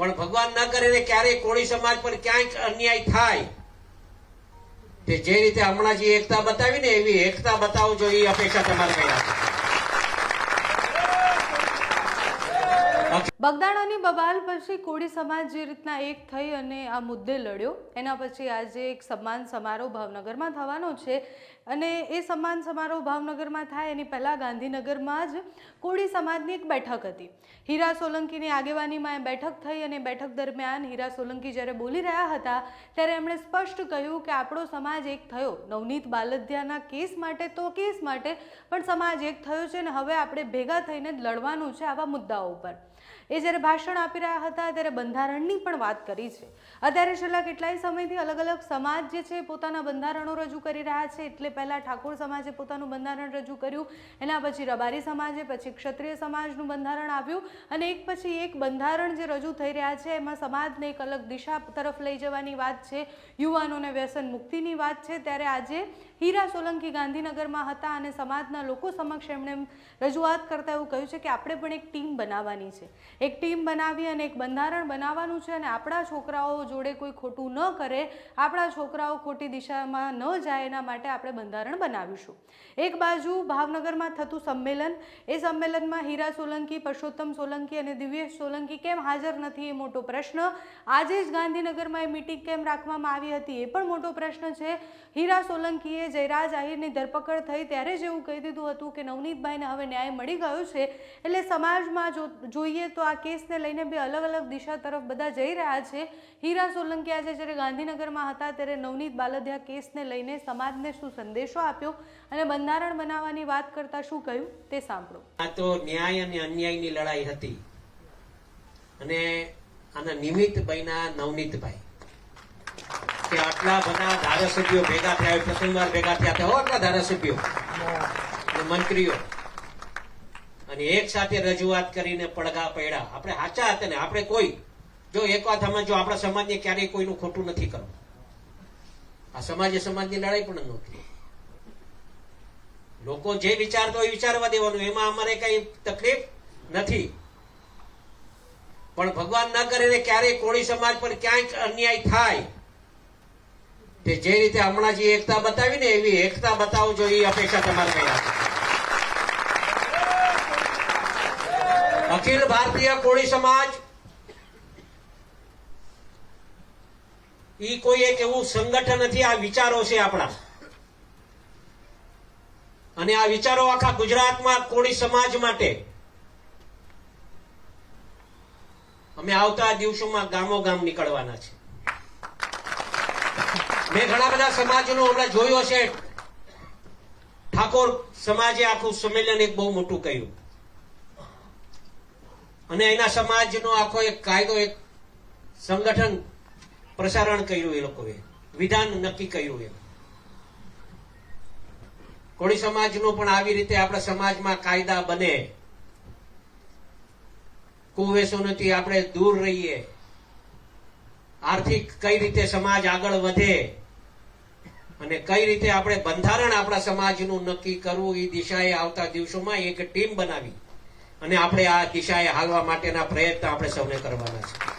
પણ ભગવાન ન કરે ને ક્યારેય કોળી સમાજ પર ક્યાંય અન્યાય થાય. તે જે રીતે હમણાં જે એકતા બતાવી ને એવી એકતા બતાવજો એ અપેક્ષા તમારે કઈ રાખો. બગદાણાની બબાલ પછી કોળી સમાજ જે રીતના એક થઈ અને આ મુદ્દે લડ્યો, એના પછી આજે એક સન્માન સમારોહ ભાવનગરમાં થવાનો છે. અને એ સન્માન સમારોહ ભાવનગરમાં થાય, એની પહેલાં ગાંધીનગરમાં જ કોળી સમાજની એક બેઠક હતી. હીરા સોલંકીની આગેવાનીમાં એ બેઠક થઈ અને બેઠક દરમિયાન હીરા સોલંકી જ્યારે બોલી રહ્યા હતા, ત્યારે એમણે સ્પષ્ટ કહ્યું કે આપણો સમાજ એક થયો. નવનીત બાલધ્યાના કેસ માટે તો કેસ માટે, પણ સમાજ એક થયો છે અને હવે આપણે ભેગા થઈને લડવાનું છે આવા મુદ્દાઓ પર એ જ્યારે ભાષણ આપી રહ્યા હતા ત્યારે બંધારણની પણ વાત કરી છે. અત્યારે છેલ્લા કેટલાય સમયથી અલગ અલગ સમાજ જે છે પોતાના બંધારણો રજૂ કરી રહ્યા છે. એટલે પહેલાં ઠાકોર સમાજે પોતાનું બંધારણ રજૂ કર્યું, એના પછી રબારી સમાજે, પછી ક્ષત્રિય સમાજનું બંધારણ આવ્યું અને એક પછી એક બંધારણ જે રજૂ થઈ રહ્યા છે, એમાં સમાજને એક અલગ દિશા તરફ લઈ જવાની વાત છે. યુવાનોને વ્યસન મુક્તિની વાત છે. ત્યારે આજે હીરા સોલંકી ગાંધીનગરમાં હતા અને સમાજના લોકો સમક્ષ એમણે રજૂઆત કરતા એવું કહ્યું છે કે આપણે પણ એક ટીમ બનાવવાની છે. એક ટીમ બનાવી અને એક બંધારણ બનાવવાનું છે અને આપણા છોકરાઓ જોડે કોઈ ખોટું ન કરે, આપણા છોકરાઓ ખોટી દિશામાં ન જાય એના માટે આપણે બંધારણ બનાવીશું. એક બાજુ ભાવનગરમાં થતું સંમેલન, એ સંમેલનમાં હીરા સોલંકી, પરસોત્તમ સોલંકી અને દિવ્યેશ સોલંકી કેમ હાજર નથી એ મોટો પ્રશ્ન. આજે જ ગાંધીનગરમાં એ મિટિંગ કેમ રાખવામાં આવી હતી એ પણ મોટો પ્રશ્ન છે. હીરા સોલંકીએ જયરાજ આહિરની ધરપકડ થઈ ત્યારે જ એવું કહી દીધું હતું કે નવનીતભાઈને હવે ન્યાય મળી ગયો છે. એટલે સમાજમાં જો જોઈએ તો આ કેસને લઈને બે અલગ અલગ દિશા તરફ બધા જઈ રહ્યા છે. હીરા સોલંકી આજે જ્યારે ગાંધીનગરમાં હતા ત્યારે નવનીત બાલદિયા કેસને લઈને સમાજને શું સંદેશો આપ્યો અને બંધારણ બનાવવાની વાત કરતા શું કહ્યું તે સાંભળો. આ તો ન્યાય અને અન્યાયની લડાઈ હતી. અને આના નિમિત્ત બન્યા નવનીતભાઈ. કે આટલા બધા ધારાસભ્યો ભેગા થયા પ્રથમવાર ભેગા થયા હતા ધારાસભ્યો. મંત્રીઓ. અને એક સાથે રજૂઆત કરીને પડઘા પડ્યા. આપણે સાચા હતા ને? આપણે કોઈ. જો એક વાત સમજો આપણા સમાજને ક્યારેય કોઈનું ખોટું નથી કરવું. આ સમાજે સમાજની લડાઈ પણ નહોતી. લોકો જે વિચારતો હોય વિચારવા દેવાનું. એમાં અમારે કઈ તકલીફ નથી. પણ ભગવાન ના કરે ક્યારેય કોળી સમાજ પર ક્યાંય અન્યાય થાય. તે જે રીતે હમણાં જે એકતા બતાવી ને એવી એકતા બતાવજો એ અપેક્ષા તમારે કઈ રાખો. અખિલ ભારતીય કોળી સમાજ, ઈ કોઈ એક એવું સંગઠન નથી, આ વિચારો છે આપણા. અને આ વિચારો આખા ગુજરાતમાં કોળી સમાજ માટે. અમે આવતા દિવસોમાં ગામો ગામ નીકળવાના છે. મેં ઘણા બધા સમાજનો હમણાં જોયો છે. ઠાકોર સમાજે આખું સંમેલન એક બહુ મોટું કર્યું. અને એના સમાજનો આખો એક કાયદો, એક સંગઠન પ્રસારણ કર્યું એ લોકોએ. વિધાન નક્કી કર્યું એ. કોળી સમાજનું પણ આવી રીતે આપણા સમાજમાં કાયદા બને. કુવેસોથી આપણે દૂર રહીએ. આર્થિક કઈ રીતે સમાજ આગળ વધે અને કઈ રીતે આપણે બંધારણ આપણા સમાજનું નક્કી કરવું એ દિશાએ આવતા દિવસોમાં એક ટીમ બનાવી. અને આપણે આ દિશાએ હાલવા માટેના પ્રયત્ન આપણે સૌને કરવાના છે.